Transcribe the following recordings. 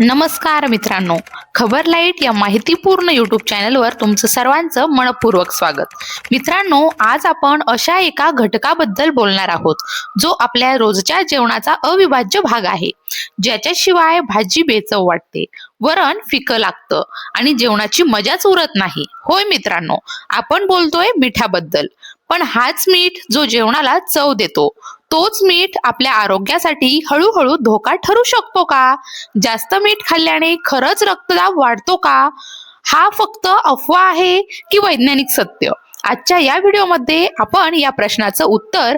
नमस्कार मित्रांनो. खबर लाइट या माहितीपूर्ण यूट्यूब चॅनलवर तुमचं सर्वांचं मनपूर्वक स्वागत. मित्रांनो आज आपण अशा एका घटकाबद्दल बोलणार आहोत जो आपल्या रोजच्या जेवणाचा अविभाज्य भाग आहे. ज्याच्याशिवाय भाजी बेचव वाटते वरण फिकं लागतं आणि जेवणाची मजाच उरत नाही. होय मित्रांनो आपण बोलतोय मिठाबद्दल. पण हाच मीठ जो जेवणाला चव देतो तोच मीठ आपल्या आरोग्यासाठी हळूहळू धोका ठरू शकतो का? जास्त मीठ खाल्ल्याने खरंच रक्तदाब वाढतो का? हा फक्त अफवा आहे की वैज्ञानिक सत्य? आजच्या या व्हिडिओमध्ये आपण या प्रश्नाचं उत्तर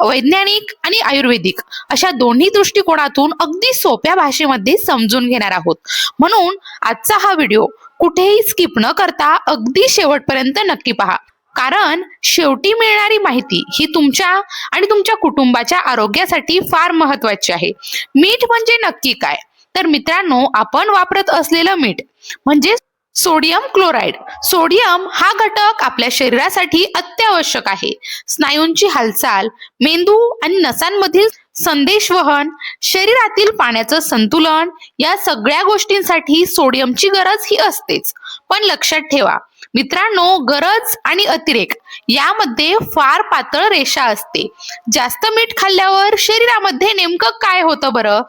वैज्ञानिक आणि आयुर्वेदिक अशा दोन्ही दृष्टिकोनातून अगदी सोप्या भाषेमध्ये समजून घेणार आहोत. म्हणून आजचा हा व्हिडिओ कुठेही स्किप न करता अगदी शेवटपर्यंत नक्की पहा. कारण शेवटी मिळणारी माहिती ही तुमच्या आणि तुमच्या कुटुंबाच्या आरोग्यासाठी फार महत्वाची आहे. मीठ म्हणजे नक्की काय? तर मित्रांनो आपण वापरत असलेलं मीठ म्हणजे सोडियम क्लोराईड. सोडियम हा घटक आपल्या शरीरासाठी अत्यावश्यक आहे. स्नायूंची हालचाल मेंदू आणि नसांमधील संदेशवहन शरीरातील पाण्याचं संतुलन या सगळ्या गोष्टींसाठी सोडियमची गरज ही असतेच. पण लक्षात ठेवा मित्रांनो गरज आणि अतिरेक यामध्ये फार पातळ रेषा असते. जास्त मीठ खाल्ल्यावर शरीरामध्ये नेमकं काय होतं बरं?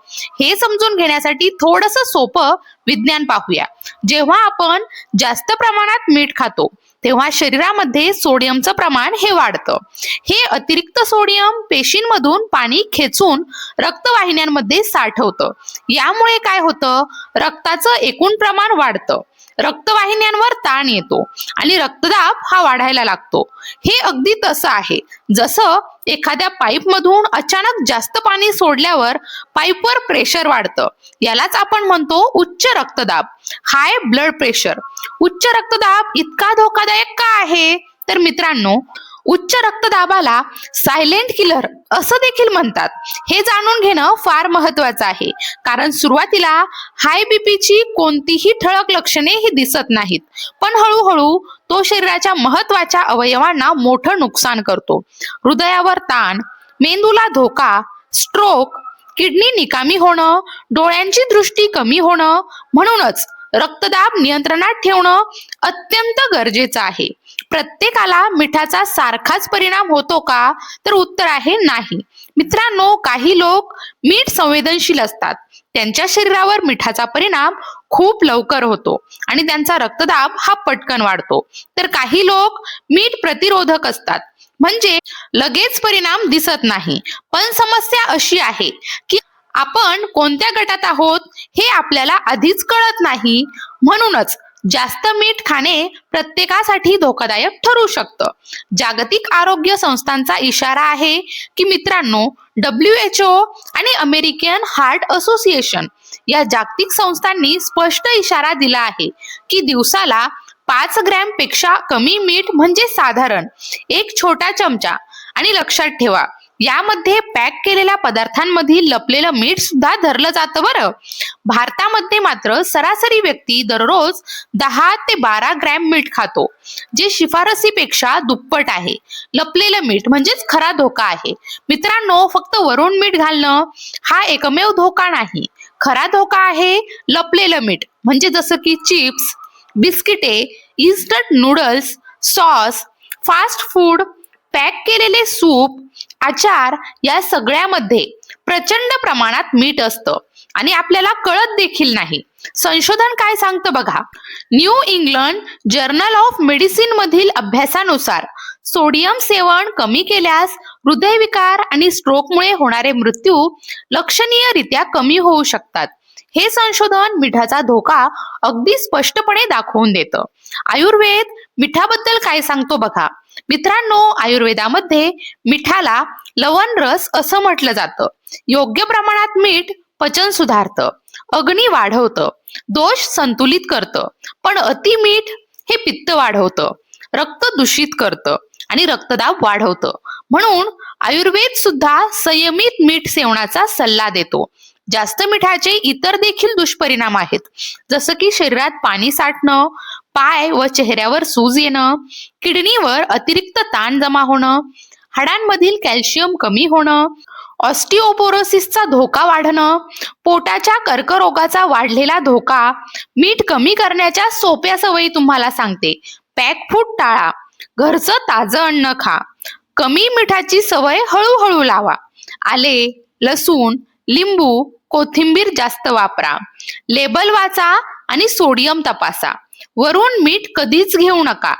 हे समजून घेण्यासाठी थोडस सोपं विज्ञान पाहूया. जेव्हा आपण जास्त प्रमाणात मीठ खातो तेव्हा शरीरामध्ये सोडियमचं प्रमाण हे वाढतं. हे अतिरिक्त सोडियम पेशींमधून पाणी खेचून रक्तवाहिन्यांमध्ये साठवतं. यामुळे काय होतं? रक्ताचं एकूण प्रमाण वाढतं. रक्तवाहिन्यांवर ताण येतो आणि रक्तदाब हा वाढायला लागतो. हे अगदी तसं आहे. जसं एखाद्या पाईप मधून अचानक जास्त पाणी सोडल्यावर पाईपवर प्रेशर वाढतं. यालाच आपण म्हणतो उच्च रक्तदाब. हाय ब्लड प्रेशर उच्च रक्तदाब इतका धोकादायक का आहे? तर मित्रांनो उच्च रक्तदाबाला सायलेंट किलर असं देखील म्हणतात. हे जाणून घेणं फार महत्वाचं आहे. कारण सुरुवातीला हाय बीपीची कोणतीही ठळक लक्षणे ही दिसत नाहीत. पण हळूहळू तो शरीराच्या महत्त्वाच्या अवयवांना मोठं नुकसान करतो. हृदयावर ताण मेंदूला धोका स्ट्रोक किडनी निकामी होणं डोळ्यांची दृष्टी कमी होणं म्हणूनच रक्तदाब नियंत्रणात ठेवणं अत्यंत गरजेचं आहे. प्रत्येकाला मिठाचा सारखाच परिणाम होतो का? तर उत्तर आहे नाही. मित्रांनो काही लोक मीठ संवेदनशील असतात. त्यांच्या शरीरावर मिठाचा परिणाम खूप लवकर होतो आणि त्यांचा रक्तदाब हा पटकन वाढतो. तर काही लोक मीठ प्रतिरोधक असतात. म्हणजे लगेच परिणाम दिसत नाही. पण समस्या अशी आहे की आपण कोणत्या गटात आहोत हे आपल्याला आधीच कळत नाही. म्हणूनच जास्त मीठ खाणे प्रत्येकासाठी धोकादायक ठरू शकतं. जागतिक आरोग्य संस्थांचा इशारा आहे की मित्रांनो डब्ल्यू एच ओ आणि अमेरिकन हार्ट असोसिएशन या जागतिक संस्थांनी स्पष्ट इशारा दिला आहे की दिवसाला पाच ग्रॅमपेक्षा कमी मीठ म्हणजे साधारण एक छोटा चमचा. आणि लक्षात ठेवा यामध्ये पॅक केलेल्या पदार्थांमधील लपलेलं मीठ सुद्धा धरलं जातं बरं. भारतामध्ये मात्र सरासरी व्यक्ती दररोज दहा ते बारा ग्रॅम मीठ खातो जे शिफारसीपेक्षा दुप्पट आहे. लपलेलं मीठ म्हणजेच खरा धोका आहे. मित्रांनो फक्त वरून मीठ घालणं हा एकमेव धोका नाही. खरा धोका आहे लपलेलं मीठ. म्हणजे जसं की चिप्स बिस्किटे instant noodles sauce fast food pack केलेले सूप आचार या सगळ्यामध्ये प्रचंड प्रमाणात मीठ असतं. आणि आपल्याला कळत देखील नाही. संशोधन काय सांगतं बघा. New England journal of medicine मधील अभ्यासानुसार सोडियम सेवन कमी केल्यास हृदयविकार आणि स्ट्रोकमुळे होणारे मृत्यू लक्षणीयरित्या कमी होऊ शकतात. हे संशोधन मिठाचा धोका अगदी स्पष्टपणे दाखवून देतं. आयुर्वेद मिठाबद्दल काय सांगतो बघा. मित्रांनो आयुर्वेदामध्ये मिठाला लवण रस असं म्हटलं जातं. योग्य प्रमाणात मीठ पचन सुधारतं. अग्नी वाढवतं. दोष संतुलित करतं. पण अति मीठ हे पित्त वाढवतं. रक्त दूषित करतं आणि रक्तदाब वाढवतं. म्हणून आयुर्वेद सुद्धा संयमित मीठ सेवनाचा सल्ला देतो. जास्त मिठाचे इतर देखील दुष्परिणाम आहेत. जसं की शरीरात पाणी साठणं पाय व चेहऱ्यावर सूज येणं किडनीवर अतिरिक्त ताण जमा होणं हाडांमधील कॅल्शियम कमी होणं ऑस्टिओपोरोसिसचा धोका वाढणं पोटाच्या कर्करोगाचा वाढलेला धोका मीठ कमी करण्याच्या सोप्या सवयी तुम्हाला सांगते. पॅक फूड टाळा. घरचं ताजं अन्न खा. कमी मिठाची सवय हळूहळू लावा. आले लसूण लिंबू कोथिंबीर जास्त वापरा. लेबल वाचा आणि सोडियम तपासा. वरून मीठ कधीच घेऊ नका.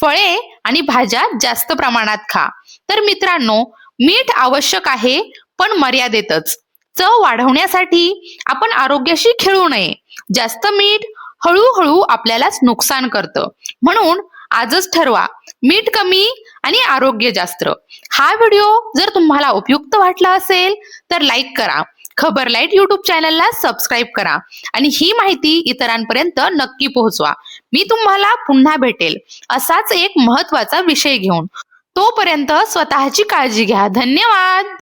फळे आणि भाज्या जास्त प्रमाणात खा. तर मित्रांनो मीठ आवश्यक आहे पण मर्यादेतच. चव वाढवण्यासाठी आपण आरोग्याशी खेळू नये. जास्त मीठ हळूहळू आपल्यालाच नुकसान करतं. म्हणून आजच ठरवा मीठ कमी आणि आरोग्य जास्त. हा व्हिडिओ जर तुम्हाला उपयुक्त वाटला असेल तर लाईक करा. खबर लाइट युट्यूब चॅनलला सबस्क्राईब करा. आणि ही माहिती इतरांपर्यंत नक्की पोहोचवा. मी तुम्हाला पुन्हा भेटेल. असाच एक महत्त्वाचा विषय घेऊन. तोपर्यंत स्वतःची काळजी घ्या. धन्यवाद!